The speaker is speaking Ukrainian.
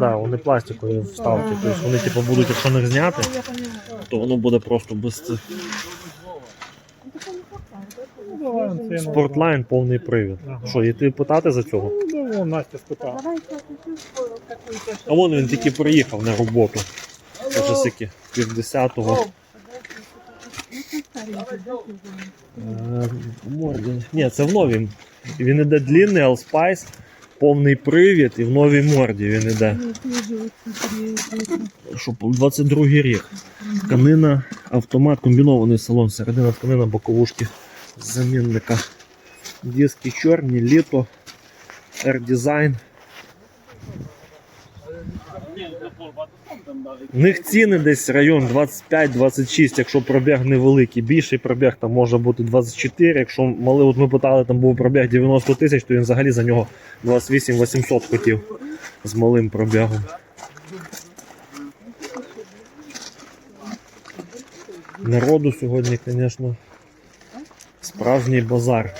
Да, вони пластикові вставки. Тобто вони типу, будуть, якщо них зняти, то воно буде просто без цих. Спортлайн повний привід. Ага. Що, і ти питати за цього? Ну, да, вон Настя спитала. А вон він тільки приїхав на роботу. Вже сики пів десятого. Ні, це в новій. Він іде длинний, Allspice, повний привід і в новій морді він іде. Що 22 рік. Тканина, автомат, комбінований салон, середина тканина, боковушки замінника. Диски чорні, літо, R-Design. В них ціни десь район 25-26, якщо пробіг невеликий. Більший пробіг там може бути 24. Якщо малий, от ми питали, там був пробіг 90 тисяч, то він взагалі за нього 28 800 хотів з малим пробігом. Народу сьогодні, звісно, справжній базар.